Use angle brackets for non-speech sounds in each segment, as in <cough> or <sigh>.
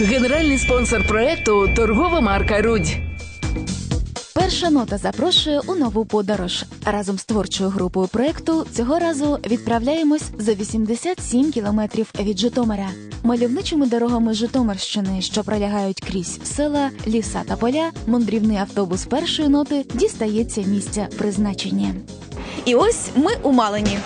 Генеральний спонсор проекту торгова марка Рудь. Перша нота запрошує у нову подорож. Разом з творчою групою проекту цього разу відправляємось за 87 кілометрів від Житомира. Мальовничими дорогами Житомирщини, що пролягають крізь села, ліса та поля, мандрівний автобус першої ноти дістається місця призначення. І ось ми у Малині.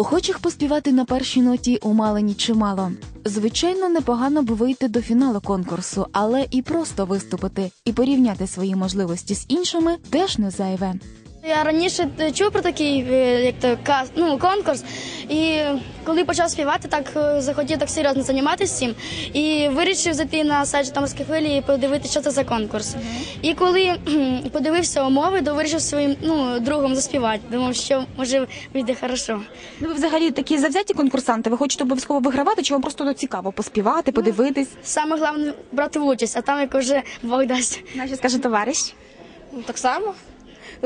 Охочих поспівати на першій ноті у Малині чимало. Звичайно, непогано б вийти до фіналу конкурсу, але і просто виступити і порівняти свої можливості з іншими теж не зайве. Я раніше чув про такий е, як то ну, конкурс, і коли почав співати, так е, захотів так серйозно займатися цим і вирішив зайти на сайт Житомирської хвилі і подивитися, що це за конкурс. І коли подивився умови, то вирішив своїм ну, другом заспівати. Думав, що може вийде хорошо. Ну, ви взагалі такі завзяті конкурсанти. Ви хочете обов'язково вигравати, чи вам просто ну, цікаво поспівати, подивитись? Саме головне брати участь, а там як вже Бог дасть. Наші скаже товариш. Ну, Так само.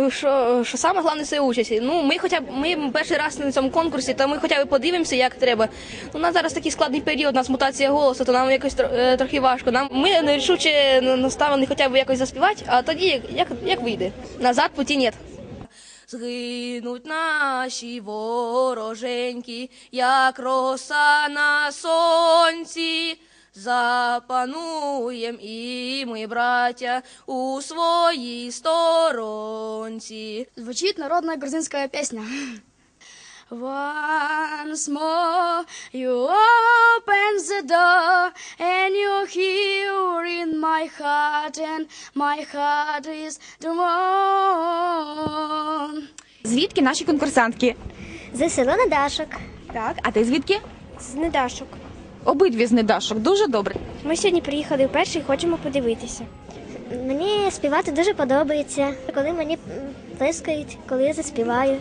Що, що саме головне це участь. Ну, ми хоча б ми перший раз на цьому конкурсі, то ми хоча б подивимося, як треба. У нас зараз такий складний період, у нас мутація голосу, то нам якось е, трохи важко. Нам ми нерішуче наставлені хоча б якось заспівати, а тоді як, як вийде. Назад путі нет. Згинуть наші вороженьки, як роса на сонці. Запануєм і ми, браття, у своїй сторонці. Звучит народная грузинская песня. Once more you open the door and you hear in my heart and my heart is the. Звідки наші конкурсантки? З село Недашок. Так, а ти звідки? З Недашок. Обидві з недашок. Дуже добре. Ми сьогодні приїхали вперше і хочемо подивитися. Мені співати дуже подобається, коли мені плескають, коли я заспіваю.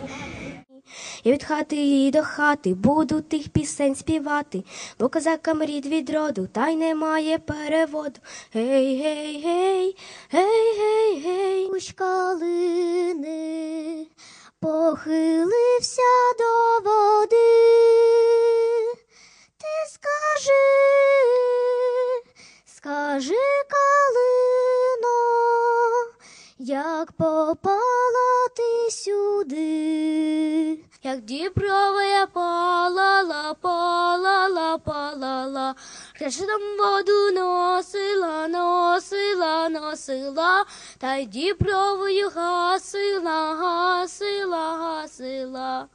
Я від хати і до хати буду тих пісень співати, бо козакам рід від роду, та й немає переводу. Гей, гей, гей, гей, гей, гей. Кущ похилився до води. Ти скажи, скажи, калино, як попала ти сюди, як діброва я палала, палала, палала, там воду носила, носила, носила, та й дібровою гасила, гасила, гасила.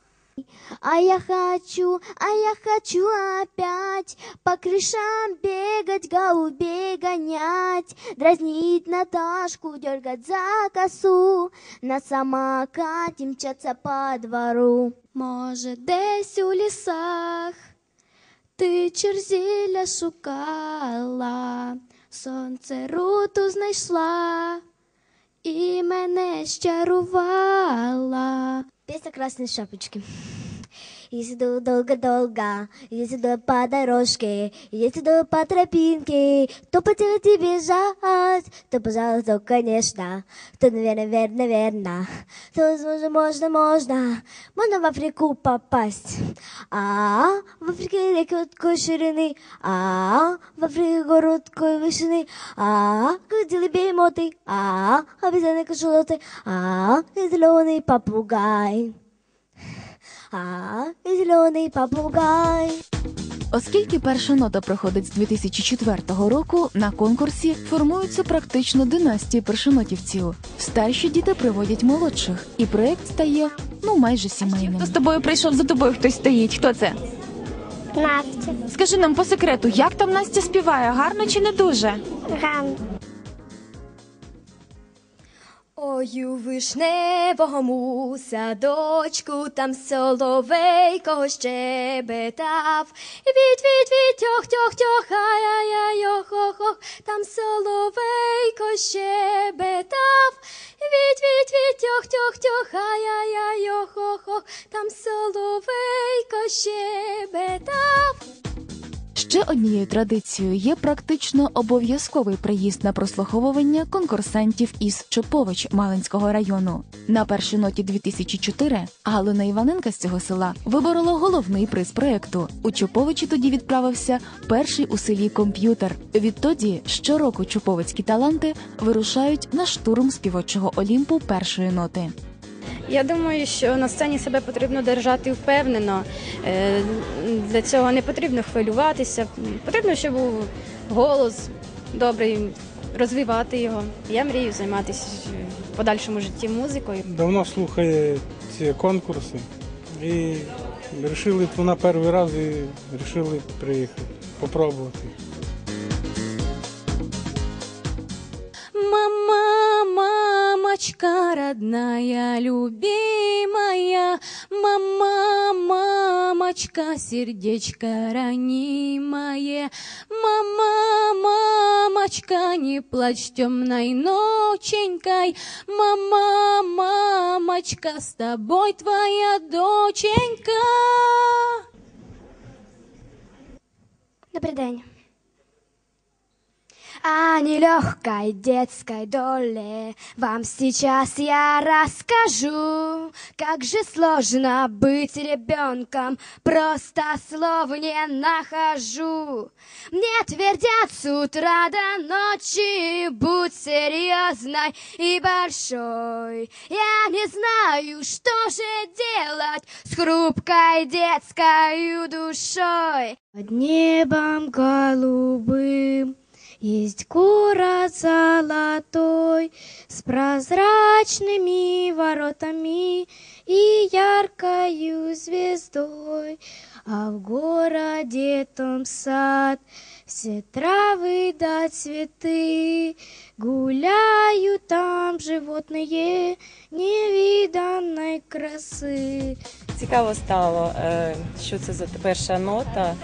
А я хочу, а я хочу опять по крышам бегать, голубей гонять, дразнить Наташку, дергать за косу, на самокате мчаться по двору. Может, десь у лісах ти черзіля шукала, сонце руту знайшла і мене щарувала. Песня красной шапочки. Еду долго-долго, еду по дорожке, еду по тропинке. Кто хотел тебе бежать, то, пожалуйста, конечно. То, наверное, верно, верно. То, возможно, можно, можно. Можно в Африку попасть. А, в Африке реки такой ширины. А, в Африке город такой вышины. А, где беймоты. А, обезьяны кашалоты. А, и зеленый попугай. А, зелений попугай. Оскільки перша нота проходить з 2004 року, на конкурсі формуються практично династії першонотівців. Старші діти приводять молодших, і проект стає ну майже сімейним. Хто з тобою прийшов за тобою? Хтось стоїть? Хто це? Настя. Скажи нам по секрету, як там Настя співає? Гарно чи не дуже? Ган. Ой, у вишневому садочку там соловейко щебетав. Від, від, від, тьох, тьох, тьох, ай, ай, ай, ох, ох, ох, там соловейко щебетав. Від, від, від, тьох, тьох, тьох, ай, ай, ай, ох, ох, ох, там соловейко щебетав. Ще однією традицією є практично обов'язковий приїзд на прослуховування конкурсантів із Чопович Малинського району. На першій ноті 2004 Галина Іваненка з цього села виборола головний приз проекту. У Чоповичі тоді відправився перший у селі комп'ютер. Відтоді щороку чоповицькі таланти вирушають на штурм співочого олімпу першої ноти. Я думаю, що на сцені себе потрібно держати впевнено. Е, Для цього не потрібно хвилюватися. Потрібно, щоб був голос добрий, розвивати його. Я мрію займатися в подальшому житті музикою. давно слухає ці конкурси і вирішили на перший раз і вирішили приїхати, попробувати. Мамочка родная, любимая, Мама, мамочка, сердечко ранимое, Мама, мамочка, не плачь темной ноченькой, Мама, мамочка, с тобой твоя доченька. Добрий день. О нелегкой детской доле вам сейчас я расскажу, как же сложно быть ребенком, просто слов не нахожу. Мне твердят с утра до ночи, будь серьезной и большой. Я не знаю, что же делать с хрупкой детской душой. Под небом голубым есть город золотой с прозрачными воротами и яркою звездой. А в городе том сад, все травы да цветы, гуляют там животные невиданной красы. Цікаво стало, е, що це за перша нота.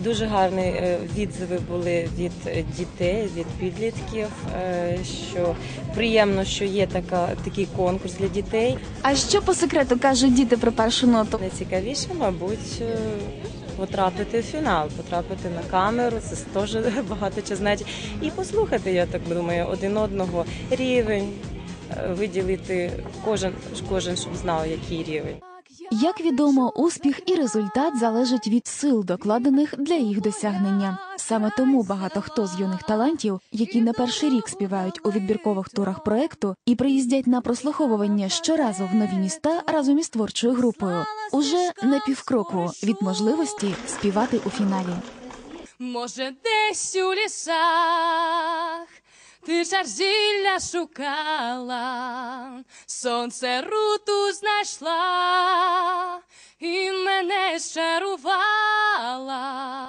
Дуже гарні е, відзиви були від е, дітей, від підлітків. е, Що приємно, що є така такий конкурс для дітей. А що по секрету кажуть діти про першу ноту? Найцікавіше, мабуть, е, потрапити в фінал, потрапити на камеру. Це теж <laughs> багато чого значить. І послухати, я так думаю, один одного рівень. е, Виділити кожен, кожен, щоб знав, який рівень. Як відомо, успіх і результат залежать від сил, докладених для їх досягнення. Саме тому багато хто з юних талантів, які не перший рік співають у відбіркових турах проекту і приїздять на прослуховування щоразу в нові міста разом із творчою групою, уже на півкроку від можливості співати у фіналі. Може, десь у лісах ти зілля шукала, сонце руту знайшла і чарувала.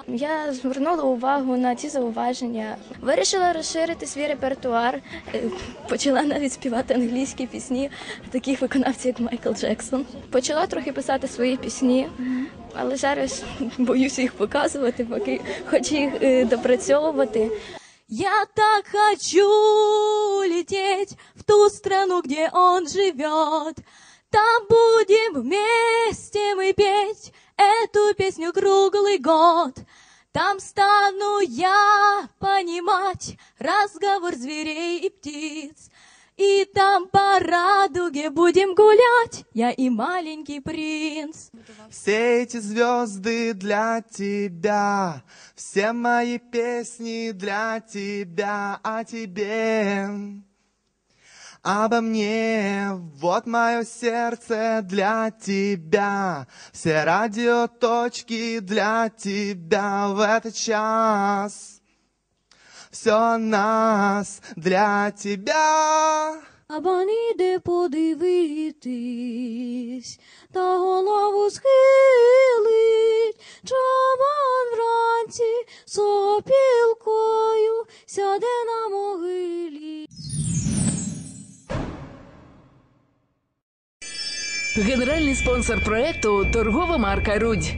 Я звернула увагу на ці зауваження. Вирішила розширити свій репертуар. Е, Почала навіть співати англійські пісні таких виконавців, як Майкл Джексон. Почала трохи писати свої пісні, але зараз боюся їх показувати, поки хочу їх е, допрацьовувати. Я так хочу лететь в ту страну, где он живет. Там будем вместе мы петь эту песню круглый год. Там стану я понимать разговор зверей и птиц. И там по радуге будем гулять, я и маленький принц. Все эти звезды для тебя, все мои песни для тебя, о тебе, обо мне. Вот мое сердце для тебя, все радиоточки для тебя в этот час. Все нас для тебя. Кабан іде подивитись, та голову схилить, чабан вранці сопілкою сяде на могилі. Генеральний спонсор проекту торгова марка Рудь.